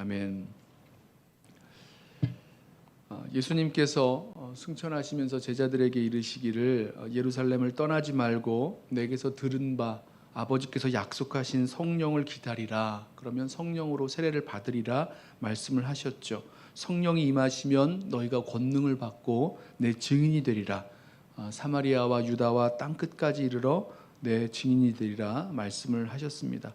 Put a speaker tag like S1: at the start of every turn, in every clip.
S1: 아멘. 어, 예수님께서 어, 승천하시면서 제자들에게 이르시기를 어, 예루살렘을 떠나지 말고 내게서 들은 바 아버지께서 약속하신 성령을 기다리라. 그러면 성령으로 세례를 받으리라 말씀을 하셨죠. 성령이 임하시면 너희가 권능을 받고 내 증인이 되리라. 아, 사마리아와 유다와 땅 끝까지 이르러 내 증인이 되리라 말씀을 하셨습니다.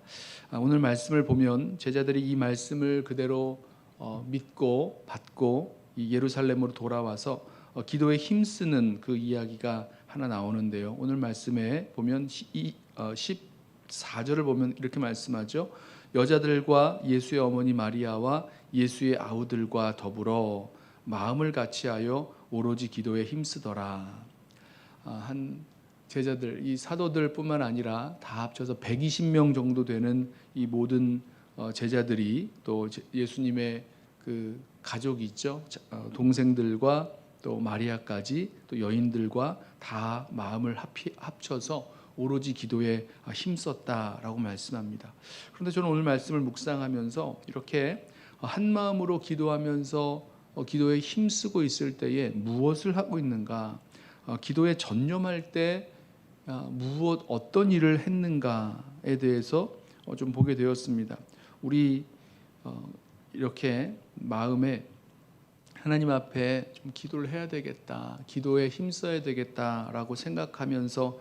S1: 아, 오늘 말씀을 보면 제자들이 이 말씀을 그대로 어, 믿고 받고 이 예루살렘으로 돌아와서 어, 기도에 힘쓰는 그 이야기가 하나 나오는데요. 오늘 말씀에 보면 시- 이, 어, 14절을 보면 이렇게 말씀하죠. 여자들과 예수의 어머니 마리아와 예수의 아우들과 더불어 마음을 같이하여 오로지 기도에 힘쓰더라. 아, 한 제자들 이 사도들뿐만 아니라 다 합쳐서 120명 정도 되는 이 모든 어, 제자들이 또 제- 예수님의 그 가족이 있죠 자- 어, 동생들과 또 마리아까지 또 여인들과 다 마음을 합쳐서 오로지 기도에 아, 힘썼다라고 말씀합니다. 그런데 저는 오늘 말씀을 묵상하면서 이렇게 한 마음으로 기도하면서 어, 기도에 힘쓰고 있을 때에 무엇을 하고 있는가? 어, 기도에 전념할 때 아, 무엇 어떤 일을 했는가에 대해서 어, 좀 보게 되었습니다. 우리 어, 이렇게 마음에 하나님 앞에 좀 기도를 해야 되겠다, 기도에 힘써야 되겠다라고 생각하면서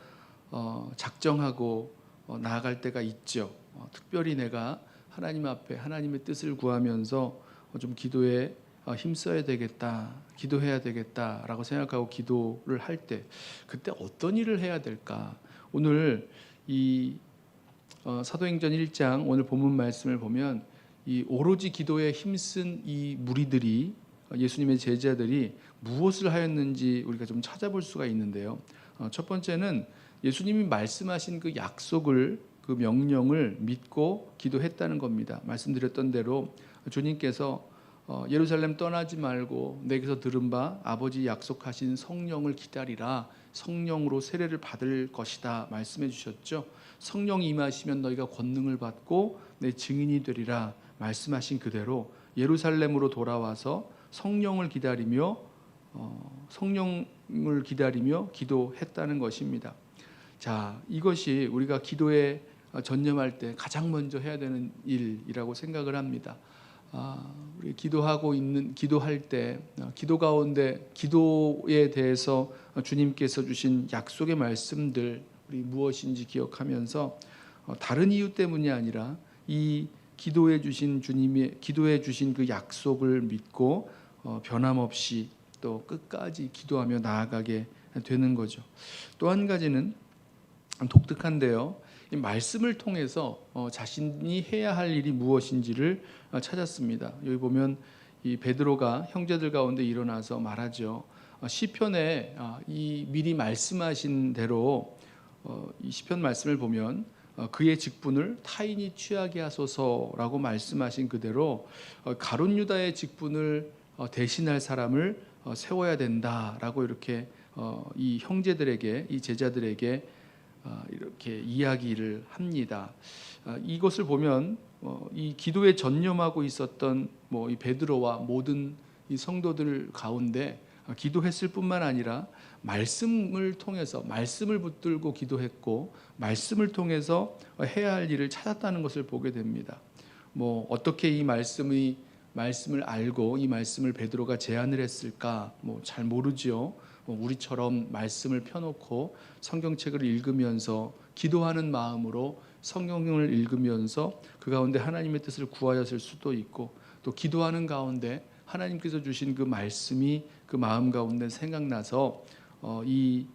S1: 어, 작정하고 어, 나아갈 때가 있죠. 어, 특별히 내가 하나님 앞에 하나님의 뜻을 구하면서 어, 좀 기도에 어, 힘써야 되겠다, 기도해야 되겠다라고 생각하고 기도를 할 때 그때 어떤 일을 해야 될까? 오늘 이 어, 사도행전 1장 오늘 본문 말씀을 보면 이 오로지 기도에 힘쓴 이 무리들이 어, 예수님의 제자들이 무엇을 하였는지 우리가 좀 찾아볼 수가 있는데요. 어, 첫 번째는 예수님이 말씀하신 그 약속을 그 명령을 믿고 기도했다는 겁니다. 말씀드렸던 대로 주님께서 어, 예루살렘 떠나지 말고 내게서 들은 바 아버지 약속하신 성령을 기다리라 성령으로 세례를 받을 것이다 말씀해 주셨죠. 성령이 임하시면 너희가 권능을 받고 내 증인이 되리라 말씀하신 그대로 예루살렘으로 돌아와서 성령을 기다리며 어, 성령을 기다리며 기도했다는 것입니다. 자, 이것이 우리가 기도에 어, 전념할 때 가장 먼저 해야 되는 일이라고 생각을 합니다. 아, 우리 기도하고 있는 기도할 때 어, 기도 가운데 기도에 대해서 어, 주님께서 주신 약속의 말씀들 우리 무엇인지 기억하면서 어, 다른 이유 때문이 아니라 이 기도해 주신 주님의 기도해 주신 그 약속을 믿고 어, 변함없이 또 끝까지 기도하며 나아가게 되는 거죠. 또 한 가지는 독특한데요. 이 말씀을 통해서 어, 자신이 해야 할 일이 무엇인지를 어, 찾았습니다. 여기 보면 이 베드로가 형제들 가운데 일어나서 말하죠. 어, 시편에 아, 이 미리 말씀하신 대로 어, 이 시편 말씀을 보면 어, 그의 직분을 타인이 취하게 하소서라고 말씀하신 그대로 어, 가룟 유다의 직분을 어, 대신할 사람을 어, 세워야 된다라고 이렇게 어, 이 형제들에게 이 제자들에게 어, 이렇게 이야기를 합니다. 아, 이것을 보면 어, 이 기도에 전념하고 있었던 뭐 이 베드로와 모든 이 성도들 가운데 어, 기도했을 뿐만 아니라 말씀을 통해서 말씀을 붙들고 기도했고 말씀을 통해서 해야 할 일을 찾았다는 것을 보게 됩니다. 뭐 어떻게 이 말씀이 말씀을 알고 이 말씀을 베드로가 제안을 했을까? 뭐 잘 모르지요. 뭐 우리처럼 말씀을 펴놓고 성경책을 읽으면서 기도하는 마음으로 성경을 읽으면서 그 가운데 하나님의 뜻을 구하였을 수도 있고 또 기도하는 가운데 하나님께서 주신 그 말씀이 그 마음 가운데 생각나서 어, 이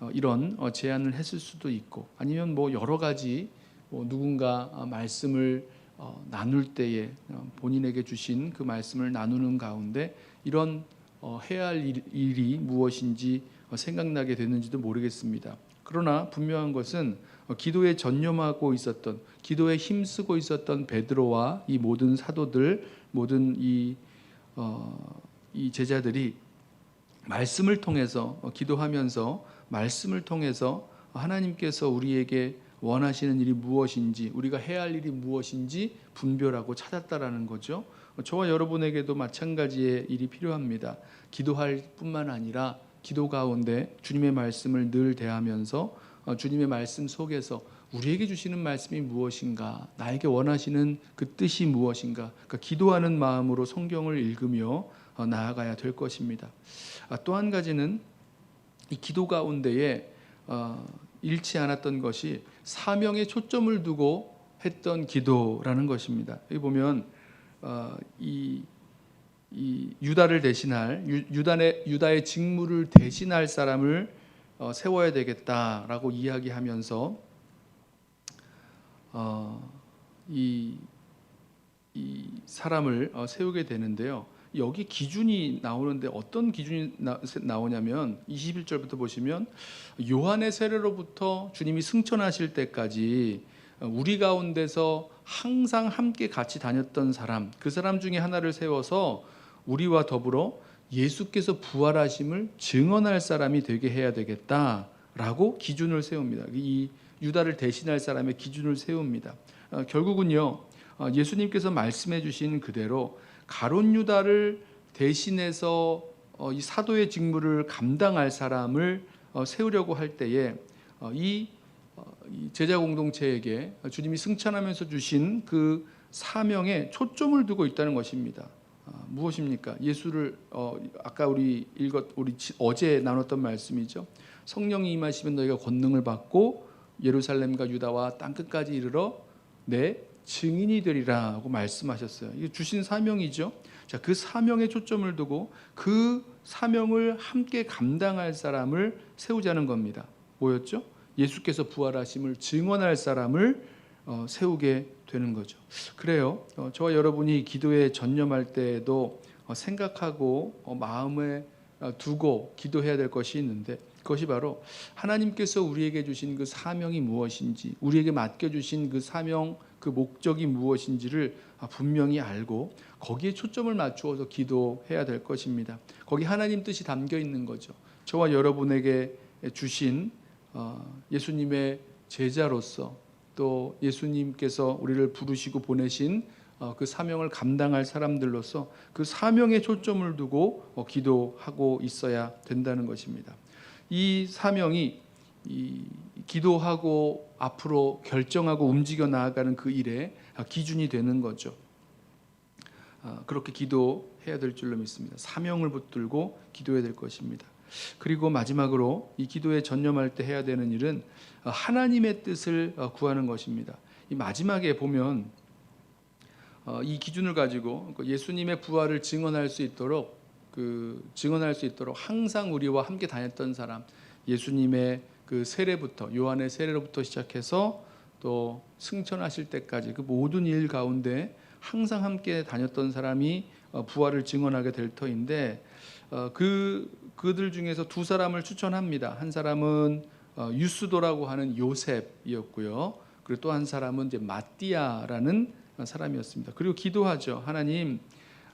S1: 어, 이런 어, 제안을 했을 수도 있고 아니면 뭐 여러 가지 뭐 누군가 어, 말씀을 어, 나눌 때에 어, 본인에게 주신 그 말씀을 나누는 가운데 이런 어, 해야 할 일, 일이 무엇인지 어, 생각나게 됐는지도 모르겠습니다. 그러나 분명한 것은 어, 기도에 전념하고 있었던 기도에 힘쓰고 있었던 베드로와 이 모든 사도들 모든 이, 어, 이 제자들이 말씀을 통해서 어, 기도하면서 말씀을 통해서 하나님께서 우리에게 원하시는 일이 무엇인지 우리가 해야 할 일이 무엇인지 분별하고 찾았다라는 거죠. 저와 여러분에게도 마찬가지의 일이 필요합니다. 기도할 뿐만 아니라 기도 가운데 주님의 말씀을 늘 대하면서 어, 주님의 말씀 속에서 우리에게 주시는 말씀이 무엇인가, 나에게 원하시는 그 뜻이 무엇인가, 그러니까 기도하는 마음으로 성경을 읽으며 어, 나아가야 될 것입니다. 아, 또한 가지는 이 기도 가운데에 어, 잃지 않았던 것이 사명에 초점을 두고 했던 기도라는 것입니다. 여기 보면 어, 이, 이 유다를 대신할 유, 유다의 유다의 직무를 대신할 사람을 어, 세워야 되겠다라고 이야기하면서 어, 이, 이 사람을 어, 세우게 되는데요. 여기 기준이 나오는데 어떤 기준이 나, 나오냐면 21절부터 보시면 요한의 세례로부터 주님이 승천하실 때까지 어, 우리 가운데서 항상 함께 같이 다녔던 사람 그 사람 중에 하나를 세워서 우리와 더불어 예수께서 부활하심을 증언할 사람이 되게 해야 되겠다라고 기준을 세웁니다. 이 유다를 대신할 사람의 기준을 세웁니다. 어, 결국은요 어, 예수님께서 말씀해 주신 그대로 가론 유다를 대신해서 어, 이 사도의 직무를 감당할 사람을 어, 세우려고 할 때에 어, 이, 제자 공동체에게 주님이 승천하면서 주신 그 사명에 초점을 두고 있다는 것입니다. 아, 무엇입니까? 예수를 어, 아까 우리 읽었 우리 지- 어제 나눴던 말씀이죠. 성령이 임하시면 너희가 권능을 받고 예루살렘과 유다와 땅 끝까지 이르러 내 증인이 되리라고 말씀하셨어요. 이게 주신 사명이죠. 자, 그 사명에 초점을 두고 그 사명을 함께 감당할 사람을 세우자는 겁니다. 뭐였죠? 예수께서 부활하심을 증언할 사람을 어, 세우게 되는 거죠. 그래요. 어, 저와 여러분이 기도에 전념할 때에도 어, 생각하고 어, 마음에 어, 두고 기도해야 될 것이 있는데 그것이 바로 하나님께서 우리에게 주신 그 사명이 무엇인지, 우리에게 맡겨 주신 그 사명 그 목적이 무엇인지를 아, 분명히 알고 거기에 초점을 맞추어서 기도해야 될 것입니다. 거기 하나님 뜻이 담겨 있는 거죠. 저와 여러분에게 주신 어, 예수님의 제자로서 또 예수님께서 우리를 부르시고 보내신 어, 그 사명을 감당할 사람들로서 그 사명에 초점을 두고 어, 기도하고 있어야 된다는 것입니다. 이 사명이 이 기도하고 앞으로 결정하고 움직여 나아가는 그 일에 기준이 되는 거죠. 아, 그렇게 기도해야 될 줄로 믿습니다. 사명을 붙들고 기도해야 될 것입니다. 그리고 마지막으로 이 기도에 전념할 때 해야 되는 일은 어, 하나님의 뜻을 어, 구하는 것입니다. 이 마지막에 보면 어, 이 기준을 가지고 그 예수님의 부활을 증언할 수 있도록 그 증언할 수 있도록 항상 우리와 함께 다녔던 사람 예수님의 그 세례부터 요한의 세례로부터 시작해서 또 승천하실 때까지 그 모든 일 가운데 항상 함께 다녔던 사람이 어, 부활을 증언하게 될 터인데 어, 그 그들 중에서 두 사람을 추천합니다. 한 사람은 어, 유스도라고 하는 요셉이었고요. 그리고 또 한 사람은 이제 마띠아라는 사람이었습니다. 그리고 기도하죠. 하나님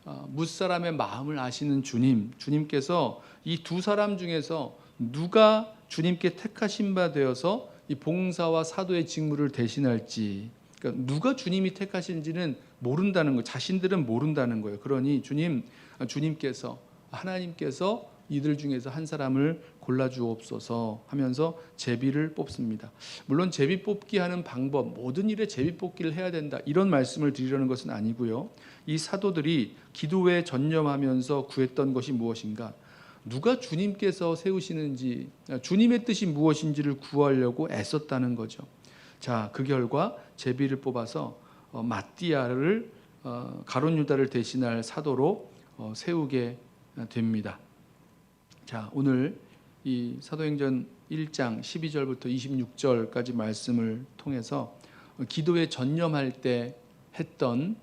S1: 어, 무사람의 마음을 아시는 주님, 주님께서 이 두 사람 중에서 누가 주님께 택하신 바 되어서 이 봉사와 사도의 직무를 대신할지, 그러니까 누가 주님이 택하신지는 모른다는 거, 자신들은 모른다는 거예요. 그러니 주님, 아, 주님께서 하나님께서 이들 중에서 한 사람을 골라 주옵소서 하면서 제비를 뽑습니다. 물론 제비 뽑기 하는 방법, 모든 일에 제비 뽑기를 해야 된다 이런 말씀을 드리려는 것은 아니고요. 이 사도들이 기도에 전념하면서 구했던 것이 무엇인가? 누가 주님께서 세우시는지, 주님의 뜻이 무엇인지를 구하려고 애썼다는 거죠. 자, 그 결과 제비를 뽑아서 어, 마띠아를 어, 가론 유다를 대신할 사도로 어, 세우게 됩니다. 자, 오늘 이 사도행전 1장 12절부터 26절까지 말씀을 통해서 기도에 전념할 때 했던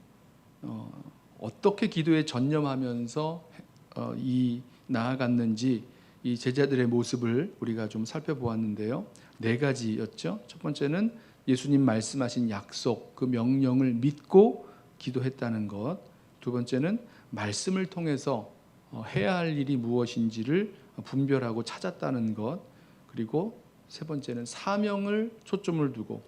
S1: 어, 어떻게 기도에 전념하면서 어, 이 나아갔는지 이 제자들의 모습을 우리가 좀 살펴보았는데요. 네 가지였죠. 첫 번째는 예수님 말씀하신 약속, 그 명령을 믿고 기도했다는 것. 두 번째는 말씀을 통해서 어, 해야 할 일이 무엇인지를 분별하고 찾았다는 것. 그리고 세 번째는 사명을 초점을 두고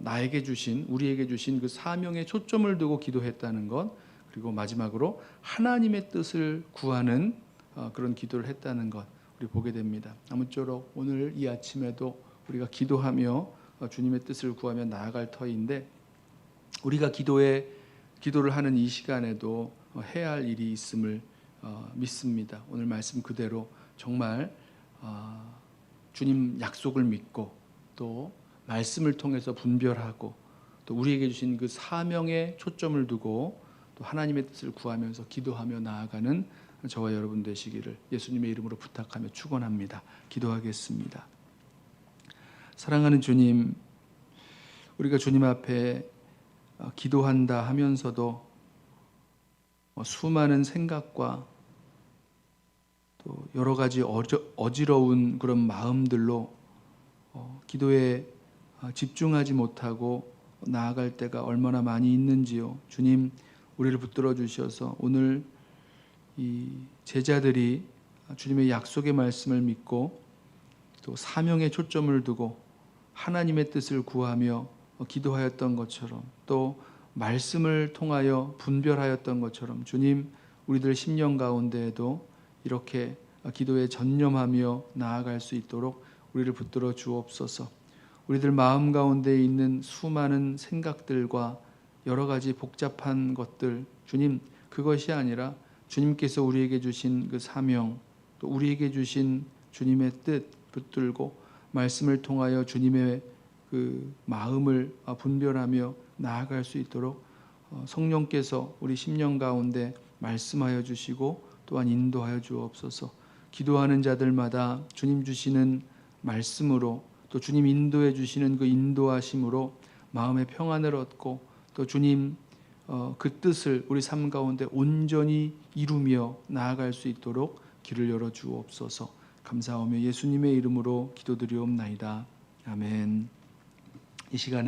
S1: 나에게 주신 우리에게 주신 그 사명에 초점을 두고 기도했다는 것 그리고 마지막으로 하나님의 뜻을 구하는 어, 그런 기도를 했다는 것 우리 보게 됩니다. 아무쪼록 오늘 이 아침에도 우리가 기도하며 어, 주님의 뜻을 구하며 나아갈 터인데 우리가 기도에 기도를 하는 이 시간에도 어, 해야 할 일이 있음을 어, 믿습니다. 오늘 말씀 그대로 정말 어, 주님 약속을 믿고 또 말씀을 통해서 분별하고 또 우리에게 주신 그 사명에 초점을 두고 또 하나님의 뜻을 구하면서 기도하며 나아가는 저와 여러분 되시기를 예수님의 이름으로 부탁하며 축원합니다. 기도하겠습니다. 사랑하는 주님, 우리가 주님 앞에 어, 기도한다 하면서도 어, 수많은 생각과 또 여러 가지 어지러운 그런 마음들로 어, 기도에 어, 집중하지 못하고 나아갈 때가 얼마나 많이 있는지요. 주님, 우리를 붙들어 주셔서 오늘 이 제자들이 주님의 약속의 말씀을 믿고 또 사명에 초점을 두고 하나님의 뜻을 구하며 기도하였던 것처럼 또 말씀을 통하여 분별하였던 것처럼 주님 우리들 심령 가운데에도 이렇게 기도에 전념하며 나아갈 수 있도록 우리를 붙들어 주옵소서. 우리들 마음 가운데 있는 수많은 생각들과 여러 가지 복잡한 것들 주님 그것이 아니라 주님께서 우리에게 주신 그 사명 또 우리에게 주신 주님의 뜻 붙들고 말씀을 통하여 주님의 그 마음을 분별하며 나아갈 수 있도록 어, 성령께서 우리 심령 가운데 말씀하여 주시고 또한 인도하여 주옵소서. 기도하는 자들마다 주님 주시는 말씀으로 또 주님 인도해 주시는 그 인도하심으로 마음의 평안을 얻고 또 주님 어, 그 뜻을 우리 삶 가운데 온전히 이루며 나아갈 수 있도록 길을 열어 주옵소서. 감사하며 예수님의 이름으로 기도드리옵나이다. 아멘. 이 시간에